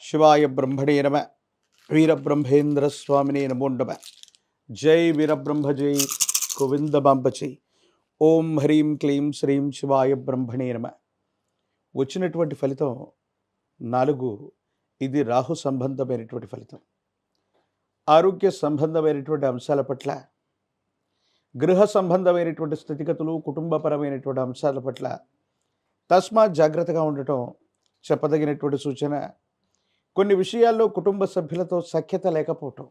శివాయ బ్రహ్మణే నమ. వీరబ్రహ్మేంద్ర స్వామినే నమో నమ. జై వీరబ్రహ్మ జై గోవిందబాంబ జై ఓం హ్రీం క్లీం శ్రీం శివాయ బ్రహ్మణే నమ. వచ్చినటువంటి ఫలితం నాలుగు. ఇది రాహు సంబంధమైనటువంటి ఫలితం. ఆరోగ్య సంబంధమైనటువంటి అంశాల పట్ల గృహ సంబంధమైనటువంటి స్థితిగతులు కుటుంబపరమైనటువంటి అంశాల పట్ల తస్మాత్ జాగ్రత్తగా ఉండటం చెప్పదగినటువంటి సూచన. కొన్ని విషయాల్లో కుటుంబ సభ్యులతో సఖ్యత లేకపోవటం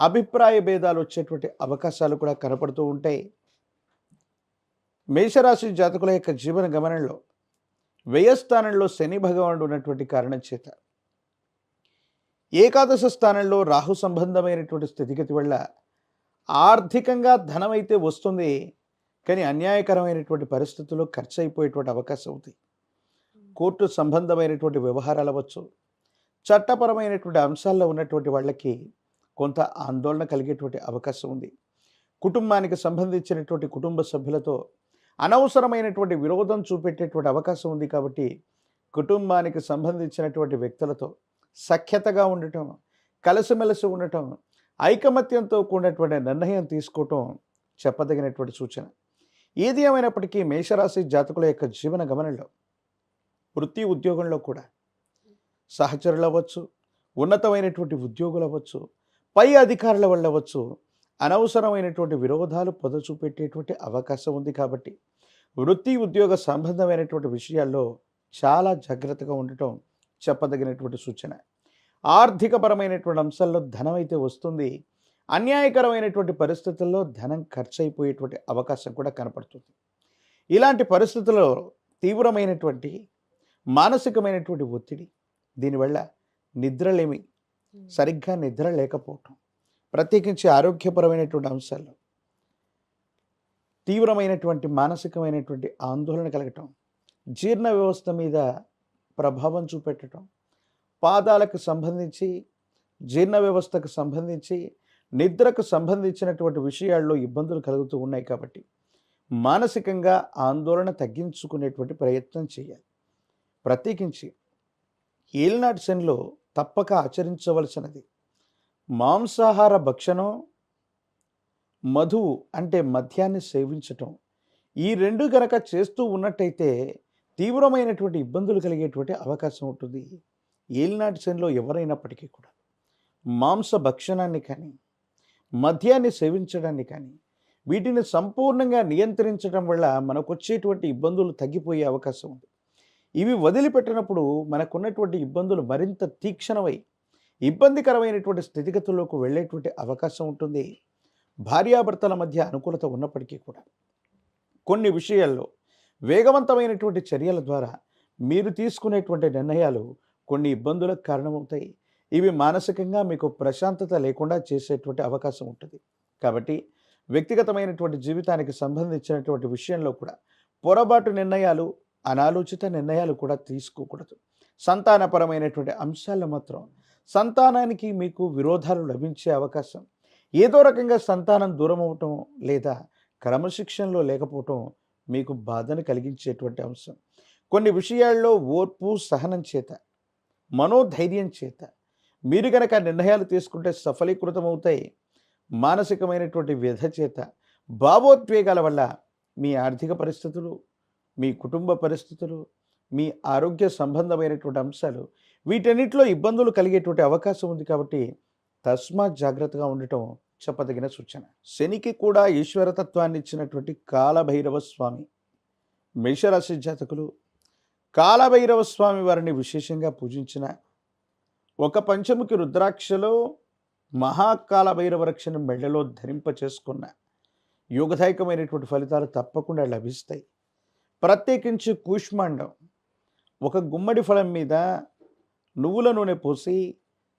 అభిప్రాయ భేదాలు వచ్చేటువంటి అవకాశాలు కూడా కనపడుతూ ఉంటాయి. మేషరాశి జాతకుల యొక్క జీవన గమనంలో వ్యయస్థానంలో శని భగవానుడు ఉన్నటువంటి కారణం చేత ఏకాదశ స్థానంలో రాహు సంబంధమైనటువంటి స్థితిగతి వల్ల ఆర్థికంగా ధనం అయితే వస్తుంది కానీ అన్యాయకరమైనటువంటి పరిస్థితుల్లో ఖర్చు అయిపోయేటువంటి అవకాశం ఉంది. కోర్టు సంబంధమైనటువంటి వ్యవహారాలు అవ్వచ్చు చట్టపరమైనటువంటి అంశాల్లో ఉన్నటువంటి వాళ్ళకి కొంత ఆందోళన కలిగేటువంటి అవకాశం ఉంది. కుటుంబానికి సంబంధించినటువంటి కుటుంబ సభ్యులతో అనవసరమైనటువంటి విరోధం చూపెట్టేటువంటి అవకాశం ఉంది కాబట్టి కుటుంబానికి సంబంధించినటువంటి వ్యక్తులతో సఖ్యతగా ఉండటం కలిసిమెలిసి ఉండటం ఐకమత్యంతో కూడినటువంటి నిర్ణయం తీసుకోవటం చెప్పదగినటువంటి సూచన. ఏది ఏమైనప్పటికీ మేషరాశి జాతకుల యొక్క జీవన గమనంలో వృత్తి ఉద్యోగంలో కూడా సహచరులు అవ్వచ్చు ఉన్నతమైనటువంటి ఉద్యోగులు అవ్వచ్చు పై అధికారుల వల్ల అవ్వచ్చు అనవసరమైనటువంటి విరోధాలు పొద చూపెట్టేటువంటి అవకాశం ఉంది కాబట్టి వృత్తి ఉద్యోగ సంబంధమైనటువంటి విషయాల్లో చాలా జాగ్రత్తగా ఉండటం చెప్పదగినటువంటి సూచన. ఆర్థికపరమైనటువంటి అంశాల్లో ధనం అయితే వస్తుంది. అన్యాయకరమైనటువంటి పరిస్థితుల్లో ధనం ఖర్చు అయిపోయేటువంటి అవకాశం కూడా కనపడుతుంది. ఇలాంటి పరిస్థితుల్లో తీవ్రమైనటువంటి మానసికమైనటువంటి ఒత్తిడి దీనివల్ల నిద్రలేమి. సరిగ్గా నిద్ర లేకపోవటం. ప్రత్యేకించి ఆరోగ్యపరమైనటువంటి అంశాల్లో తీవ్రమైనటువంటి మానసికమైనటువంటి ఆందోళన కలగటం. జీర్ణ వ్యవస్థ మీద ప్రభావం చూపెట్టడం పాదాలకు సంబంధించి జీర్ణ వ్యవస్థకు సంబంధించి నిద్రకు సంబంధించినటువంటి విషయాల్లో ఇబ్బందులు కలుగుతూ ఉన్నాయి కాబట్టి మానసికంగా ఆందోళన తగ్గించుకునేటువంటి ప్రయత్నం చేయాలి. ప్రత్యేకించి ఏలినాటి శనిలో తప్పక ఆచరించవలసినది. మాంసాహార భక్షణం మధువు అంటే మద్యాన్ని సేవించటం ఈ రెండు గనక చేస్తూ ఉన్నట్టయితే తీవ్రమైనటువంటి ఇబ్బందులు కలిగేటువంటి అవకాశం ఉంటుంది. ఏలినాటి శనిలో ఎవరైనప్పటికీ కూడా. మాంస భక్షణాన్ని కానీ మద్యాన్ని సేవించడాన్ని కానీ వీటిని సంపూర్ణంగా నియంత్రించడం వల్ల మనకు వచ్చేటువంటి ఇబ్బందులు తగ్గిపోయే అవకాశం ఉంది. ఇవి వదిలిపెట్టినప్పుడు మనకున్నటువంటి ఇబ్బందులు మరింత తీక్షణమై ఇబ్బందికరమైనటువంటి స్థితిగతుల్లోకి వెళ్ళేటువంటి అవకాశం ఉంటుంది. భార్యాభర్తల మధ్య అనుకూలత ఉన్నప్పటికీ కూడా. కొన్ని విషయాల్లో వేగవంతమైనటువంటి చర్యల ద్వారా మీరు తీసుకునేటువంటి నిర్ణయాలు కొన్ని ఇబ్బందులకు కారణమవుతాయి. ఇవి మానసికంగా మీకు ప్రశాంతత లేకుండా చేసేటువంటి అవకాశం ఉంటుంది. కాబట్టి వ్యక్తిగతమైనటువంటి జీవితానికి సంబంధించినటువంటి విషయంలో కూడా పొరపాటు నిర్ణయాలు అనాలోచిత నిర్ణయాలు కూడా తీసుకోకూడదు. సంతానపరమైనటువంటి అంశాలు మాత్రం సంతానానికి మీకు విరోధాలు లభించే అవకాశం. ఏదో రకంగా సంతానం దూరం అవటం లేదా క్రమశిక్షణలో లేకపోవటం మీకు బాధను కలిగించేటువంటి అంశం. కొన్ని విషయాల్లో ఓర్పు సహనం చేత మనోధైర్యం చేత మీరు కనుక నిర్ణయాలు తీసుకుంటే సఫలీకృతమవుతాయి. మానసికమైనటువంటి వ్యధ చేత భావోద్వేగాల వల్ల మీ ఆర్థిక పరిస్థితులు మీ కుటుంబ పరిస్థితులు మీ ఆరోగ్య సంబంధమైనటువంటి అంశాలు వీటన్నిటిలో ఇబ్బందులు కలిగేటువంటి అవకాశం ఉంది కాబట్టి తస్మాత్ జాగ్రత్తగా ఉండటం చెప్పదగిన సూచన. శనికి కూడా ఈశ్వరతత్వాన్ని ఇచ్చినటువంటి కాలభైరవ స్వామి మేషరాశి జాతకులు కాలభైరవ స్వామి వారిని విశేషంగా పూజించిన ఒక పంచముఖి రుద్రాక్షలో మహాకాల భైరవ రక్షణ మెళ్ళలో ధరింప చేసుకున్న యోగదాయకమైనటువంటి ఫలితాలు తప్పకుండా లభిస్తాయి. ప్రత్యేకించి కూష్మాండం. ఒక గుమ్మడి ఫలం మీద నువ్వుల నూనె పోసి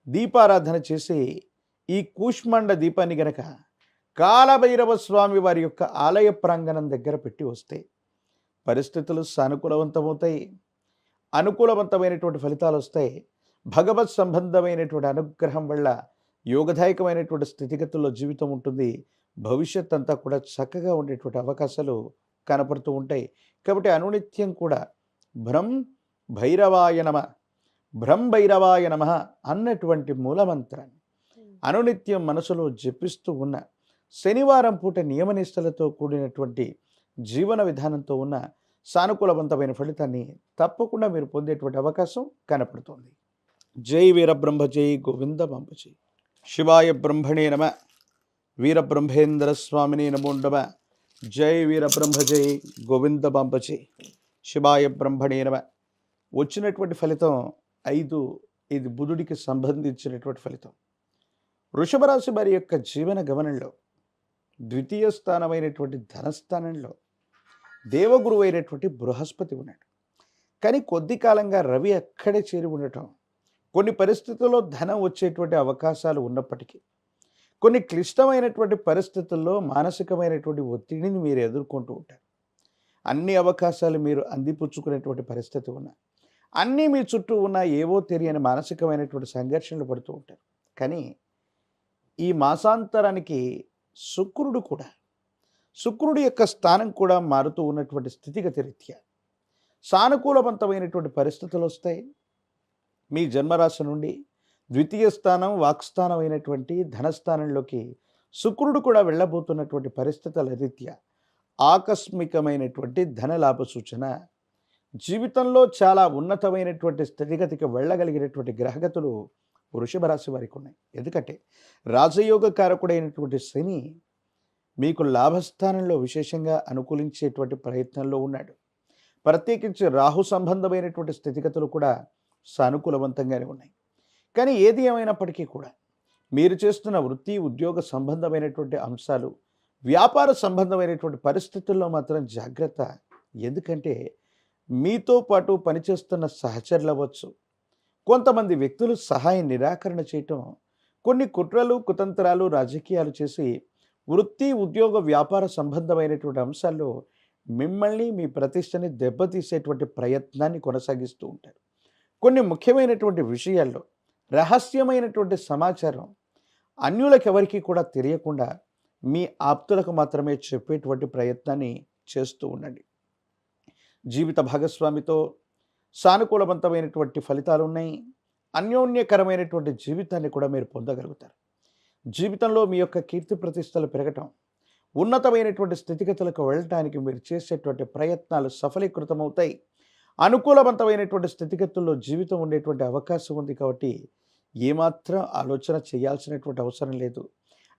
దీపారాధన చేసి ఈ కూష్మాండ దీపాన్ని గనక కాలభైరవ స్వామి వారి యొక్క ఆలయ ప్రాంగణం దగ్గర పెట్టి వస్తే పరిస్థితులు సానుకూలవంతమవుతాయి. అనుకూలవంతమైనటువంటి ఫలితాలు వస్తాయి. భగవత్ సంబంధమైనటువంటి అనుగ్రహం వల్ల యోగదాయకమైనటువంటి స్థితిగతుల్లో జీవితం ఉంటుంది. భవిష్యత్ అంతా కూడా చక్కగా ఉండేటువంటి అవకాశాలు కనపడుతూ ఉంటాయి. కాబట్టి అనునిత్యం కూడా భ్రం భైరవాయ నమ భైరవాయ నమ అన్నటువంటి మూలమంత్రాన్ని అనునిత్యం మనసులో జపిస్తూ ఉన్న శనివారం పూట నియమనిష్టలతో కూడినటువంటి జీవన విధానంతో ఉన్న సానుకూలవంతమైన ఫలితాన్ని తప్పకుండా మీరు పొందేటువంటి అవకాశం కనపడుతోంది. జై వీరబ్రహ్మ జై గోవింద జై. శివాయ బ్రహ్మణే నమ వీరబ్రహ్మేంద్ర స్వామిని నమో నమ. జై వీరబ్రహ్మ జై గోవింద బాంబజై శివాయ బ్రహ్మణే నమ. వచ్చినటువంటి ఫలితం ఐదు ఇది బుధుడికి సంబంధించినటువంటి ఫలితం. వృషభరాశి వారి యొక్క జీవన గమనంలో ద్వితీయ స్థానమైనటువంటి ధనస్థానంలో దేవగురు అయినటువంటి బృహస్పతి ఉన్నాడు. కానీ కొద్ది కాలంగా రవి అక్కడే చేరి ఉండటం కొన్ని పరిస్థితుల్లో ధనం వచ్చేటువంటి అవకాశాలు ఉన్నప్పటికీ కొన్ని క్లిష్టమైనటువంటి పరిస్థితుల్లో మానసికమైనటువంటి ఒత్తిడిని మీరు ఎదుర్కొంటూ ఉంటారు. అన్ని అవకాశాలు మీరు అందిపుచ్చుకునేటువంటి పరిస్థితి ఉన్న అన్నీ మీ చుట్టూ ఉన్న ఏవో తెలియని మానసికమైనటువంటి సంఘర్షణలు పడుతూ ఉంటారు. కానీ ఈ మాసాంతరానికి శుక్రుడు కూడా శుక్రుడి యొక్క స్థానం కూడా మారుతూ ఉన్నటువంటి స్థితిగతి రీత్యా సానుకూలవంతమైనటువంటి పరిస్థితులు వస్తాయి. మీ జన్మరాశి నుండి ద్వితీయ స్థానం వాక్స్థానం అయినటువంటి ధనస్థానంలోకి శుక్రుడు కూడా వెళ్ళబోతున్నటువంటి పరిస్థితుల రీత్యా ఆకస్మికమైనటువంటి ధనలాభ సూచన జీవితంలో చాలా ఉన్నతమైనటువంటి స్థితిగతికి వెళ్ళగలిగినటువంటి గ్రహగతులు వృషభ రాశి వారికి ఉన్నాయి. ఎందుకంటే రాజయోగ కారకుడైనటువంటి శని మీకు లాభస్థానంలో విశేషంగా అనుకూలించేటువంటి ప్రయత్నంలో ఉన్నాడు. ప్రత్యేకించి రాహు సంబంధమైనటువంటి స్థితిగతులు కూడా సానుకూలవంతంగానే ఉన్నాయి. కానీ ఏది ఏమైనప్పటికీ కూడా మీరు చేస్తున్న వృత్తి ఉద్యోగ సంబంధమైనటువంటి అంశాలు వ్యాపార సంబంధమైనటువంటి పరిస్థితుల్లో మాత్రం జాగ్రత్త. ఎందుకంటే మీతో పాటు పనిచేస్తున్న సహచరులు అవ్వచ్చు కొంతమంది వ్యక్తులు సహాయం నిరాకరణ చేయటం కొన్ని కుట్రలు కుతంత్రాలు రాజకీయాలు చేసి వృత్తి ఉద్యోగ వ్యాపార సంబంధమైనటువంటి అంశాల్లో మిమ్మల్ని మీ ప్రతిష్టని దెబ్బతీసేటువంటి ప్రయత్నాన్ని కొనసాగిస్తూ ఉంటారు. కొన్ని ముఖ్యమైనటువంటి విషయాల్లో రహస్యమైనటువంటి సమాచారం అన్యులకు ఎవరికీ కూడా తెలియకుండా మీ ఆప్తులకు మాత్రమే చెప్పేటువంటి ప్రయత్నాన్ని చేస్తూ ఉండండి. జీవిత భాగస్వామితో సానుకూలవంతమైనటువంటి ఫలితాలు ఉన్నాయి. అన్యోన్యకరమైనటువంటి జీవితాన్ని కూడా మీరు పొందగలుగుతారు. జీవితంలో మీ యొక్క కీర్తి ప్రతిష్టలు పెరగటం ఉన్నతమైనటువంటి స్థితిగతులకు వెళ్ళటానికి మీరు చేసేటువంటి ప్రయత్నాలు సఫలీకృతమవుతాయి. అనుకూలవంతమైనటువంటి స్థితిగతుల్లో జీవితం ఉండేటువంటి అవకాశం ఉంది కాబట్టి ఏమాత్రం ఆలోచన చేయాల్సినటువంటి అవసరం లేదు.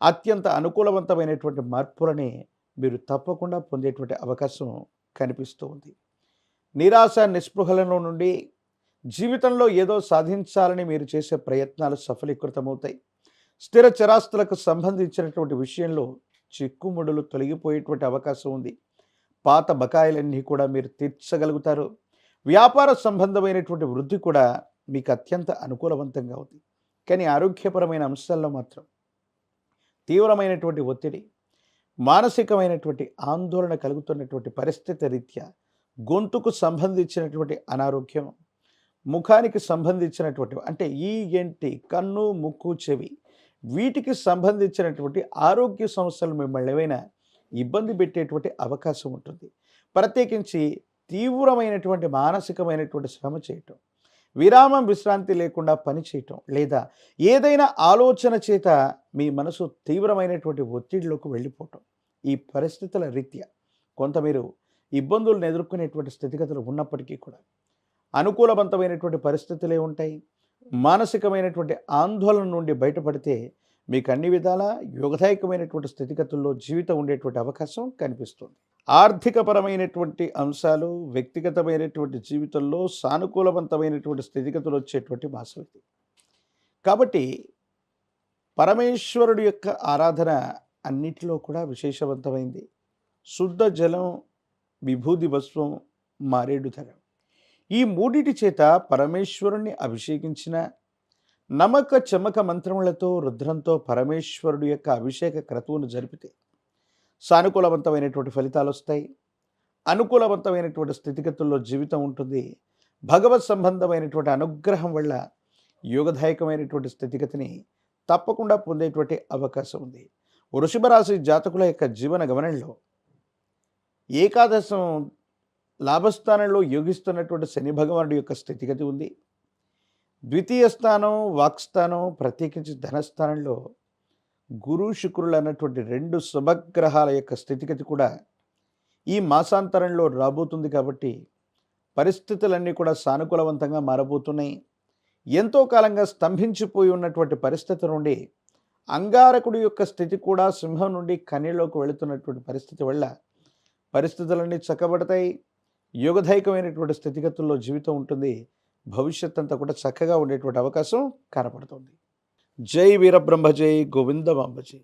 అత్యంత అనుకూలవంతమైనటువంటి మార్పులని మీరు తప్పకుండా పొందేటువంటి అవకాశం కనిపిస్తూ ఉంది. నిరాశ నిస్పృహలలో నుండి జీవితంలో ఏదో సాధించాలని మీరు చేసే ప్రయత్నాలు సఫలీకృతమవుతాయి. స్థిర చరాస్తులకు సంబంధించినటువంటి విషయంలో చిక్కుముడులు తొలగిపోయేటువంటి అవకాశం ఉంది. పాత బకాయిలన్నీ కూడా మీరు తీర్చగలుగుతారు. వ్యాపార సంబంధమైనటువంటి వృద్ధి కూడా మీకు అత్యంత అనుకూలవంతంగా ఉంది. కానీ ఆరోగ్యపరమైన అంశాల్లో మాత్రం తీవ్రమైనటువంటి ఒత్తిడి మానసికమైనటువంటి ఆందోళన కలుగుతున్నటువంటి పరిస్థితి రీత్యా గొంతుకు సంబంధించినటువంటి అనారోగ్యం ముఖానికి సంబంధించినటువంటి అంటే ఈ ఎంటి కన్ను ముక్కు చెవి వీటికి సంబంధించినటువంటి ఆరోగ్య సమస్యలు మిమ్మల్ని ఏమైనా ఇబ్బంది పెట్టేటువంటి అవకాశం ఉంటుంది. ప్రత్యేకించి తీవ్రమైనటువంటి మానసికమైనటువంటి శ్రమ చేయటం విరామం విశ్రాంతి లేకుండా పని చేయటం లేదా ఏదైనా ఆలోచన చేత మీ మనసు తీవ్రమైనటువంటి ఒత్తిడిలోకి వెళ్ళిపోవటం ఈ పరిస్థితుల రీత్యా కొంత మీరు ఇబ్బందులను ఎదుర్కొనేటువంటి స్థితిగతులు ఉన్నప్పటికీ కూడా అనుకూలవంతమైనటువంటి పరిస్థితులే ఉంటాయి. మానసికమైనటువంటి ఆందోళన నుండి బయటపడితే మీకు అన్ని విధాల యోగదాయకమైనటువంటి స్థితిగతుల్లో జీవితం ఉండేటువంటి అవకాశం కనిపిస్తుంది. ఆర్థికపరమైనటువంటి అంశాలు వ్యక్తిగతమైనటువంటి జీవితంలో సానుకూలవంతమైనటువంటి స్థితిగతులు వచ్చేటువంటి మాసం ఇది. కాబట్టి పరమేశ్వరుడు యొక్క ఆరాధన అన్నిటిలో కూడా విశేషవంతమైంది. శుద్ధ జలం విభూది భస్వం మారేడు ధరం. ఈ మూడిటి చేత పరమేశ్వరుణ్ణి అభిషేకించిన నమక చమక మంత్రములతో రుద్రంతో పరమేశ్వరుడు యొక్క అభిషేక క్రతువును జరిపితే సానుకూలవంతమైనటువంటి ఫలితాలు వస్తాయి. అనుకూలవంతమైనటువంటి స్థితిగతుల్లో జీవితం ఉంటుంది. భగవత్ సంబంధమైనటువంటి అనుగ్రహం వల్ల యోగదాయకమైనటువంటి స్థితిగతిని తప్పకుండా పొందేటువంటి అవకాశం ఉంది. వృషభరాశి జాతకుల యొక్క జీవన గమనంలో ఏకాదశం లాభస్థానంలో యోగిస్తున్నటువంటి శని భగవానుడి యొక్క స్థితిగతి ఉంది. ద్వితీయ స్థానం వాక్స్థానం ప్రత్యేకించి ధనస్థానంలో గురు శుక్రులు అన్నటువంటి రెండు శుభగ్రహాల యొక్క స్థితిగతి కూడా ఈ మాసాంతరంలో రాబోతుంది కాబట్టి పరిస్థితులన్నీ కూడా సానుకూలవంతంగా మారబోతున్నాయి. ఎంతో కాలంగా స్తంభించిపోయి ఉన్నటువంటి పరిస్థితి నుండి అంగారకుడి యొక్క స్థితి కూడా సింహం నుండి కన్యలోకి వెళుతున్నటువంటి పరిస్థితి వల్ల పరిస్థితులన్నీ చక్కబడతాయి. యోగదాయకమైనటువంటి స్థితిగతుల్లో జీవితం ఉంటుంది. భవిష్యత్ అంతా కూడా చక్కగా ఉండేటువంటి అవకాశం కనపడుతుంది. జై వీరబ్రహ్మ జై గోవిందమాంబ జై